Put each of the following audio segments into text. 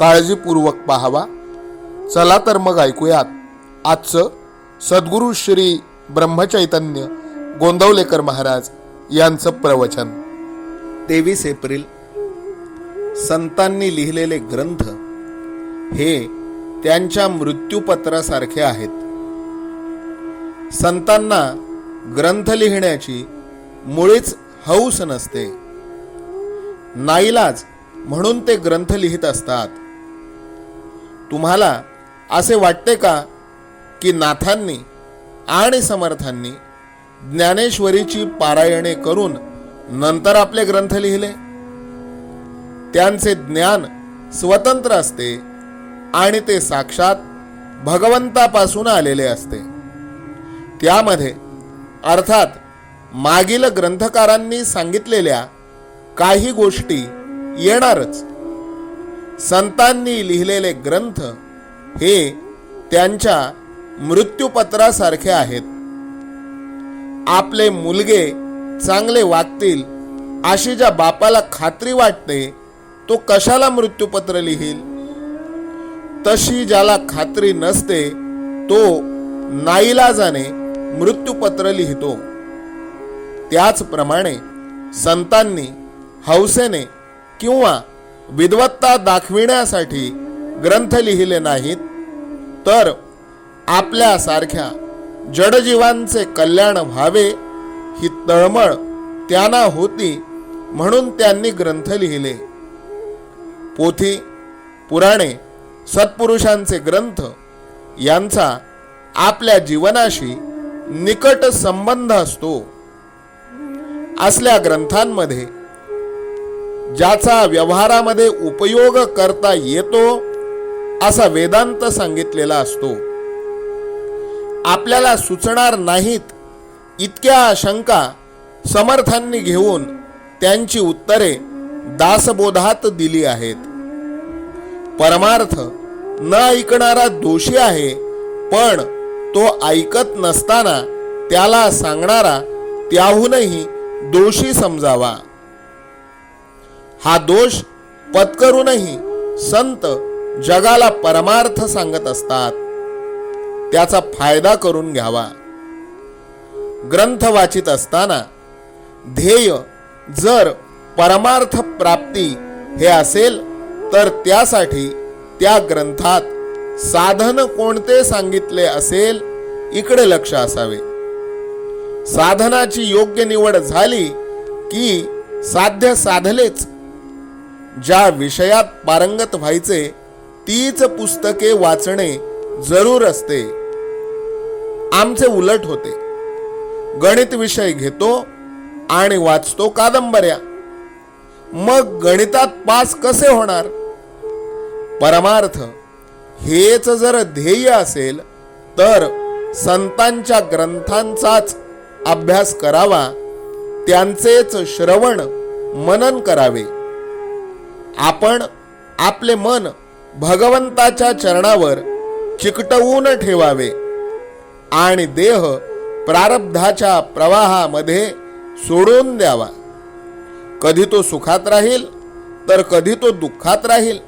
काळजीपूर्वक पाहावा. चला तर मग ऐकूयात. आजचं सद्गुरू श्री ब्रह्मचैतन्य गोंदवलेकर महाराज यांचं प्रवचन. तेवीस एप्रिल. संतांनी लिहिलेले ग्रंथ हे त्यांच्या मृत्यूपत्रासारखे आहेत. संतांना ग्रंथ लिहिण्याची मुळीच हौस नसते. नाईलाज म्हणून ते ग्रंथ लिहित असतात. तुम्हाला असे वाटते का की नाथांनी आणि समर्थांनी ज्ञानेश्वरीची पारायणे करून नंतर आपले ग्रंथ लिहिले? त्यांचे ज्ञान स्वतंत्र असते आणि ते साक्षात भगवंतापासून आलेले असते. त्यामध्ये अर्थात मागील ग्रंथकारांनी सांगितलेल्या काही गोष्टी येणारच. संतांनी लिहिलेले ग्रंथ हे त्यांच्या मृत्यूपत्रासारखे आहेत. आपले मुलगे चांगले वागतील अशी ज्या बापाला खात्री वाटते तो कशाला मृत्यूपत्र लिहील? तशी ज्याला खात्री नसते तो नाईलाजाने मृत्यूपत्र लिहितो. त्याचप्रमाणे संतांनी हौसेने किंवा विद्वत्ता दाखविण्यासाठी ग्रंथ लिहिले नाहीत तर आपल्यासारख्या जडजीवांचे कल्याण व्हावे ही तळमळ त्यांना होती म्हणून त्यांनी ग्रंथ लिहिले. पोथी पुराणे सत्पुरुषांचे ग्रंथ यांचा आपल्या जीवनाशी निकट संबंध असतो. असल्या ग्रंथांमध्ये ज्याचा व्यवहारामध्ये उपयोग करता येतो असा वेदांत सांगितलेला असतो. आपल्याला सुचणार नाहीत इतक्या शंका समर्थांनी घेऊन त्यांची उत्तरे दासबोधात दिली आहेत. परमार्थ न ऐकणारा दोषी आहे पण तो ऐकत नसताना त्याला सांगणारा त्याहूनही दोषी समजावा. हा दोष पत्करूनही संत जगाला परमार्थ सांगत असतात. त्याचा फायदा करून घ्यावा. ग्रंथ वाचित असताना ध्येय जर परमार्थ प्राप्ती हे असेल तर त्यासाठी त्या ग्रंथात साधन कोणते सांगितले असेल इकडे लक्ष असावे. साधनाची योग्य निवड झाली की साध्य साधलेच ज्या विषयात पारंगत व्हायचे तीच पुस्तके वाचणे जरूर असते. आमचे उलट होते. गणित विषय घेतो आणि वाचतो कादंबऱ्या. मग गणितात पास कसे होणार? परमार्थ हेच जर ध्येय असेल तर संतांच्या ग्रंथांचाच अभ्यास करावा त्यांचेच श्रवण मनन करावे. आपण आपले मन भगवंताच्या चरणावर चिकटवून ठेवावे आणि देह प्रारब्धाच्या प्रवाहामध्ये सोडून द्यावा. कधी तो सुखात राहील तर कधी तो दुःखात राहील.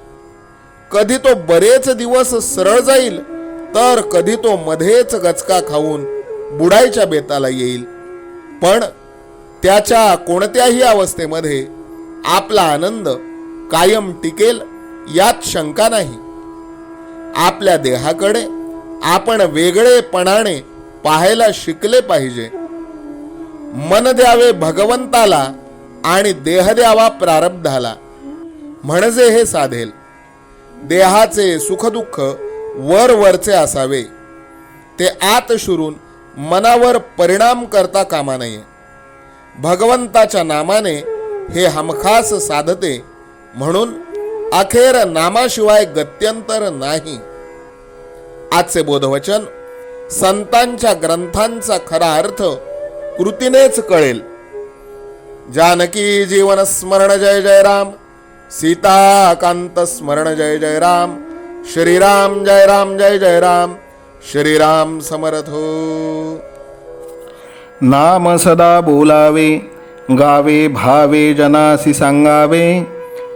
कधी तो बरेच दिवस सरळ जाईल तर कधी तो मध्येच गचका खाऊन बुडायच्या बेताला येईल. पण त्याच्या कोणत्याही अवस्थेमध्ये आपला आनंद कायम टिकेल यात शंका नाही. आपल्या देहाकडे आपण वेगळेपणाने पाहायला शिकले पाहिजे. मन द्यावे भगवंताला आणि देह द्यावा प्रारब्धाला. म्हणजे हे साधेल. देहाचे सुखदुःख वर वरचे असावे. ते आत शिरून मनावर परिणाम करता कामा नये. भगवंताच्या नामाने हे हमखास साधते म्हणून अखेर नामाशिवाय गत्यंतर नाही. आजचे बोधवचन संतांच्या ग्रंथांचा खरा अर्थ कृतीनेच कळेल. जानकी जीवन स्मरण जय जय राम. सीताकांत स्मरण जय जय राम. श्रीराम जय राम जय जय राम. श्रीराम समर्थो हो. नाम सदा बोलावे गावे भावे जनासी सांगावे